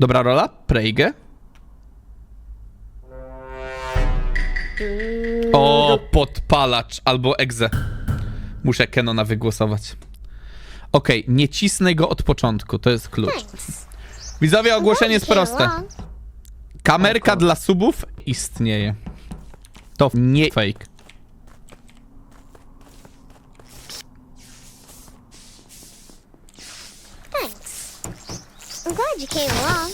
Dobra rola? Prejgę? O, podpalacz albo egze. Muszę Kenona wygłosować. Okej, nie cisnę go od początku, to jest klucz. Widzowie, ogłoszenie jest proste. Kamerka dla subów istnieje. To nie fake. Thanks. I'm glad you came along.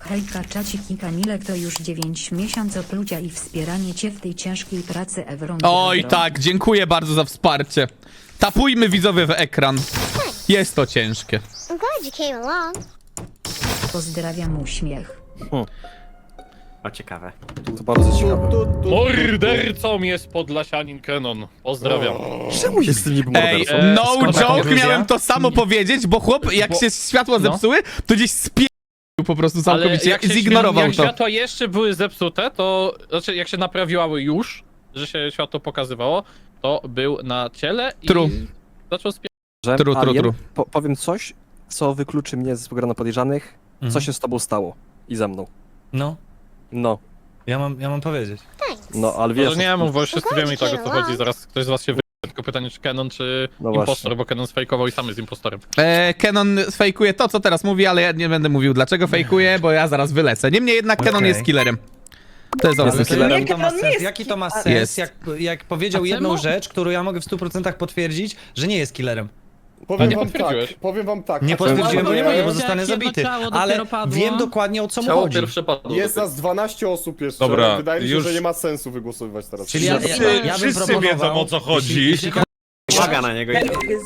Hejka czacik i Kamilek to już 9 miesięcy plucia i wspieranie cię w tej ciężkiej pracy Evron. Oj tak, dziękuję bardzo za wsparcie. Tapujmy widzowie w ekran. Jest to ciężkie. I'm glad you came along. Pozdrawiam uśmiech. O, ciekawe. To bardzo ciekawe. Mordercą jest podlasianin Kenon. Pozdrawiam. Czemu się z tym niby Ej, no skąd taka joke, konkluzja? miałem to samo powiedzieć, bo chłop, jak Bo- się światła no. zepsuły, to gdzieś spie... po prostu Ale całkowicie, jak się zignorował jak to. światła jeszcze były zepsute, to znaczy jak się naprawiały już, że się światło pokazywało, to był na ciele i True. zaczął spie... Że Tru, tru, tru. Po, powiem coś, co wykluczy mnie z grona podejrzanych. Co się z tobą stało? I ze mną. No, No, ja mam, ja mam powiedzieć. Thanks. no, ale wiesz... Może nie mów, bo wszyscy Okej, wiemy i tak o co okej, chodzi, no. zaraz ktoś z was się wy... Tylko pytanie, czy Kenon, czy No impostor, bo Kenon sfejkował i sam jest impostorem. E, Canon fejkuje to, co teraz mówi, ale ja nie będę mówił dlaczego fejkuje, bo ja zaraz wylecę. Niemniej jednak Canon Okej. jest killerem. To jest obvious. killerem. Jaki to ma sens? Jaki to ma sens, Jest. jak, jak powiedział jedną rzecz, którą ja mogę w 100% potwierdzić, że nie jest killerem. Powiem nie wam tak, powiem wam tak. Nie a potwierdziłem, bo nie bo Jak zostanę jedno zabity. ciało dopiero Ale padło. wiem dokładnie o co mu chodzi. padło. Jest nas 12 osób jeszcze. Dobra, Wydaje mi się, już- że nie ma sensu wygłosowywać teraz. Czyli ja, ja, Wszyscy, ja, bym wszyscy proponował, wiedzą o co chodzi. Jeśli, Uwaga na niego.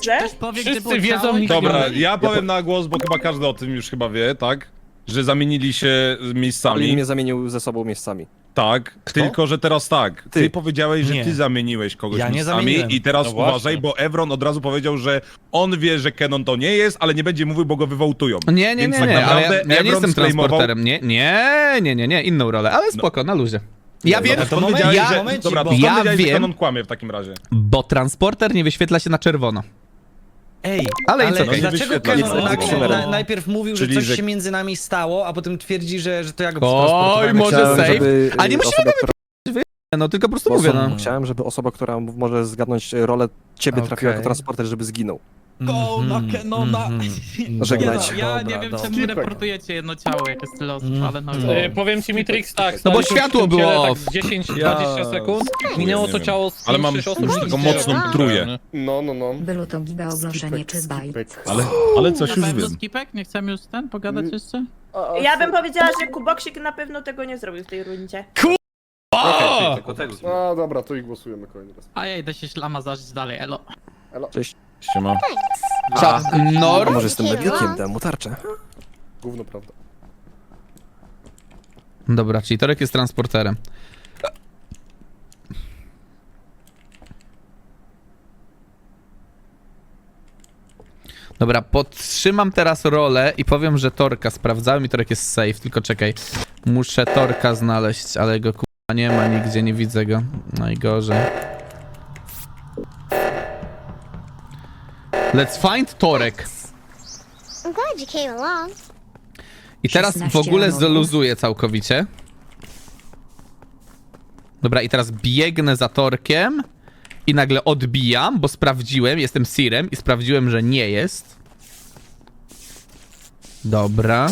Że? Ktoś powie, gdzie Wszyscy wiedzą, ciało i nikt nie Dobra, mówi. ja powiem na głos, bo chyba każdy o tym już chyba wie, tak? Że zamienili się miejscami. mnie zamienił ze sobą miejscami. Tak, tylko że teraz tak. Ty, Ty. powiedziałeś, że Nie. ty zamieniłeś kogoś Ja nie miejscami zamieniłem. i teraz No właśnie. uważaj, bo Evron od razu powiedział, że on wie, że Kenon to nie jest, ale nie będzie mówił, bo go wywołtują. Nie, nie, Więc nie, tak nie, ale ja, naprawdę ja nie Evron jestem sklejmował- transporterem. Nie, nie, nie, nie, nie, inną rolę, ale spoko, na luzie. Ja No, wiem, to moment- wiedziałeś, ja- że... momencik, Dobra, bo- skąd Ja wiedziałeś, że wiem- Kenon kłamie w takim razie? bo transporter nie wyświetla się na czerwono. Ej, Ale ale, it's okay. dlaczego Wyświetla nagle, Dobra. na, najpierw mówił, Czyli, że coś że- się między nami stało, a potem twierdzi, że, że to ja go Oj, może Chciałem, save. żeby, A nie y, musimy osoba, która, No tylko po prostu mówię, osoba- no. Chciałem, żeby osoba, która m- może zgadnąć y, rolę ciebie trafiła Okej. jako transporter, żeby zginął. Go na Mhm, Kenona. mhm. Żegnajcie. Ja Dobra, nie wiem, dobra. czemu Skipek. reportujecie jedno ciało, jak jest los, Mm. ale no. No. E, powiem ci Mitrix tak, No bo staliśmy światło tym było ciele, off. Tak 10-20 Ja- sekund, nie minęło to ciało z Ale mam 5-6 osób. już taką nie mocną robiło. tróję. No, no, no. Było to giga ogłoszenie Skipek, czy bajt. Ale, ale coś Na już pewno wiem. skipek? Nie chcemy już ten pogadać Mm. jeszcze? Ja bym powiedziała, że Kuboksik na pewno tego nie zrobił w tej rundzie. O! Tylko tego No dobra, to i głosujemy kolejny raz. A ja idę się ślama zażyć dalej, elo. Cześć. Siema. Czas, A Nor, może jestem medykiem, dam mu tarczę. Gówno prawda. Dobra, czyli Torek jest transporterem. Dobra, podtrzymam teraz rolę i powiem, że Torka sprawdzałem i Torek jest safe, tylko czekaj. Muszę Torka znaleźć, ale go kurwa nie ma nigdzie, nie widzę go. Najgorzej. Let's find Torek. I'm glad you came along. I teraz w 16 ogóle zluzuję całkowicie. Dobra, i teraz biegnę za torkiem i nagle odbijam, bo sprawdziłem, jestem Sirem i sprawdziłem, że nie jest. Dobra.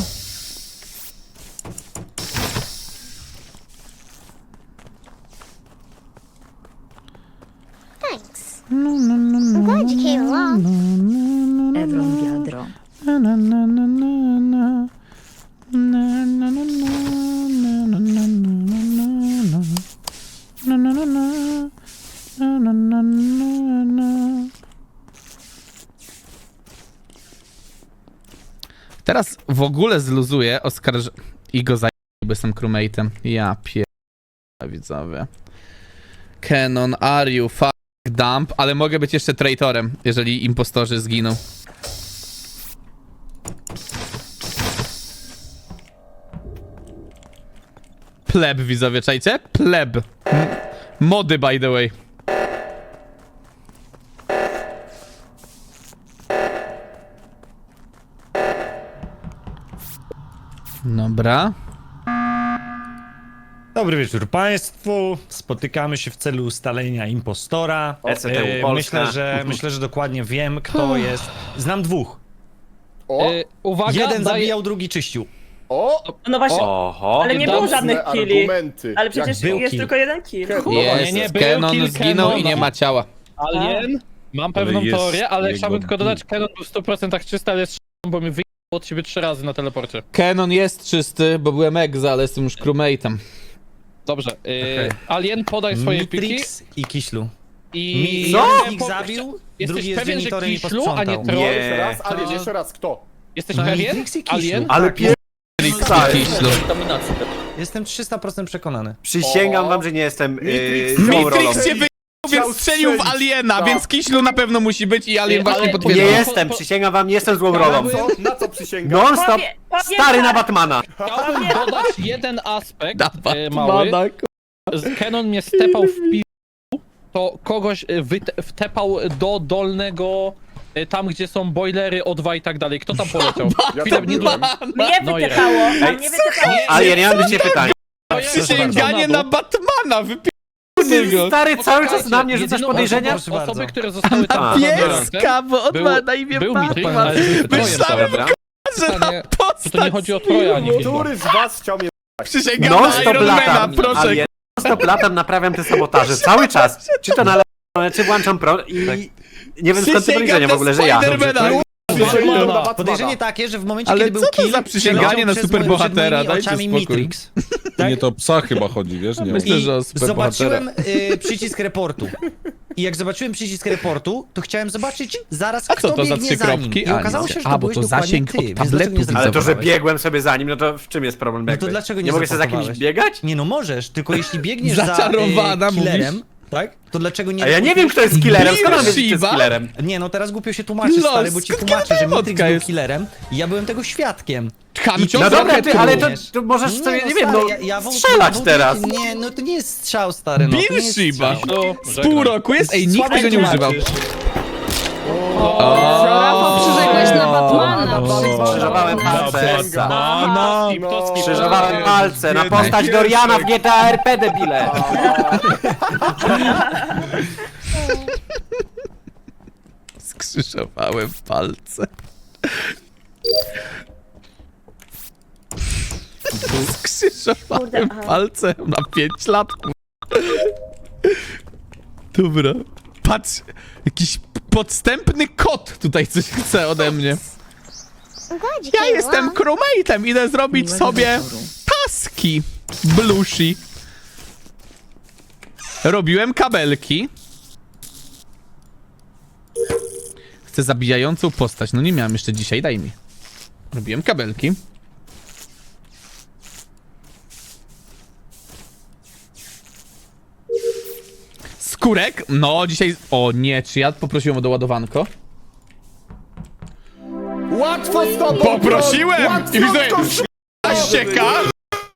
Teraz w ogóle zluzuję oskarż... i go zajmę, bo jestem crewmate'em. Ja pier... widzowie. Canon, are you fuck dump, ale mogę być jeszcze traitorem, jeżeli impostorzy zginą. Pleb, widzowie, czajcie? Pleb. Mody, by the way. Dobra. Dobry wieczór Państwu. Spotykamy się w celu ustalenia impostora. ECTU E, Polska. myślę, że, myślę, że dokładnie wiem, kto jest. Znam dwóch. O, Y, uwaga, Jeden daję- zabijał, drugi czyścił. o, No właśnie, Oho. ale nie było żadnych killi. argumenty. Ale przecież był jest kill. tylko jeden kill. Jest, nie, nie, był Kenon kill zginął i Kenona. nie ma ciała. Alien, mam pewną jest teorię, ale jego chciałbym tylko dodać. Kenon był w 100% czysty, ale jest sz***ą, bo mi wyjechał od siebie trzy razy na teleporcie. Kenon jest czysty, bo byłem egza, ale jestem już crewmate'em. Dobrze, y, Okej. Alien, podaj swoje piki Mitrix i Kiślu. i... Mi, Co? jeden ich zabił, Jesteś drugi jest pewien, że janitorem i Kiślu, a nie posprzątał. Troll? Jeszcze Nie. raz, ale To- jeszcze raz, kto? Jesteś No, pewien? Mitrix i Kiślu. Alien? Ale pier... Kiślu. Jestem 300% przekonany. Przysięgam O. wam, że nie jestem yy, rolą. Mitrix się wyjął, więc Chciał strzelił w strzelić. Aliena, Tak. więc Kiślu na pewno musi być i Alien Nie, właśnie ale- Nie potwierdza. Jestem, przysięgam wam, nie jestem złą rolą. Co? Na co przysięgam? Non stop, Powie- powiem stary na. Batmana. Chciałbym dodać jeden aspekt Dawa, y, mały. Batmana, Z Kenon mnie stepał w pi... to kogoś wyte- wtepał do dolnego, y, tam gdzie są boilery O2 i tak dalej. Kto tam poleciał? Ja Chwilę, tam nie byłem. Mnie No i- wytypało, a mnie wytypało. Ale ja nie mam do ciebie pytań. Przysięganie na Batmana, wypierdolę go. Stary, cały czas na mnie rzucasz podejrzenia? Osoby, bardzo. które zostały tam Pieska, bo on Był- ma na imię był Batman. ale z Trojem Myślałem, Dobra. że na Pytanie, Czy to nie chodzi o Troja, a nie Kidla? Który z was chciał mnie... Przysięgam Non na stop Ironmana, latam, proszę. ale non stop latam, naprawiam te sabotaże. Cały czas. Czy to na lewo, czy włączam pro i... Nie wiem skąd te Przysięgam podejrzenia w na ogóle, że ja. Spidermana. Przysięgam. Podejrzenie takie, że w momencie, Ale kiedy był co to kill, za przysięganie przeleciał na przez superbohatera? moje- przed Dajcie moimi spokój. oczami Matrix. Tak? Nie, to psa chyba chodzi, wiesz? Nie Myślę, I że o superbohatera. zobaczyłem y, przycisk reportu. I jak zobaczyłem przycisk reportu, to chciałem zobaczyć zaraz, A kto co to za biegnie trzy za nim. kropki? I A, okazało się, że A, to bo byłeś to dokładnie zasięg ty, od więc dlaczego tabletu nie widzę. Ale to, że biegłem sobie za nim, no to w czym jest problem? No to Jakby? dlaczego nie Nie mogę sobie za kimś biegać? Nie no możesz, tylko jeśli biegniesz Zaczarowana, za y, killerem, mówisz? Tak? To dlaczego nie... A ja nie wiem, kto jest killerem, skąd mam wiedzieć, kto jest killerem? Nie no, teraz głupio się tłumaczysz, Los, stary, bo ci skąd tłumaczę, że Matrix był jest? killerem i ja byłem tego świadkiem. Hamcio No dobra, ty, ale to, to możesz sobie, nie, wiem, stary, no ja, ja wołtuję- strzelać wołtuję- teraz. Nie, no to nie jest strzał, stary, no to nie Bill jest Shiba. strzał. No, Z pół roku jest? Ej, nikt Słabe tego nie używał. tłumaczysz. Na Batmana. Krzyżowałem palce. Batmana! Skip, to skip. Krzyżowałem palce na postać. Doriana w GTA RP, debile. Skrzyżowałem palce. Skrzyżowałem Kurde, aha. palce na 5 lat. kur- Dobra. Patrz, jakiś podstępny kot tutaj coś chce ode mnie. Ja jestem crewmate'em, idę zrobić sobie taski. Blushi. Robiłem kabelki. Chcę zabijającą postać. No nie miałem jeszcze dzisiaj, daj mi. Robiłem kabelki. Skórek? No, dzisiaj... O nie, czy ja poprosiłem o doładowanko? Łatwo z tobą!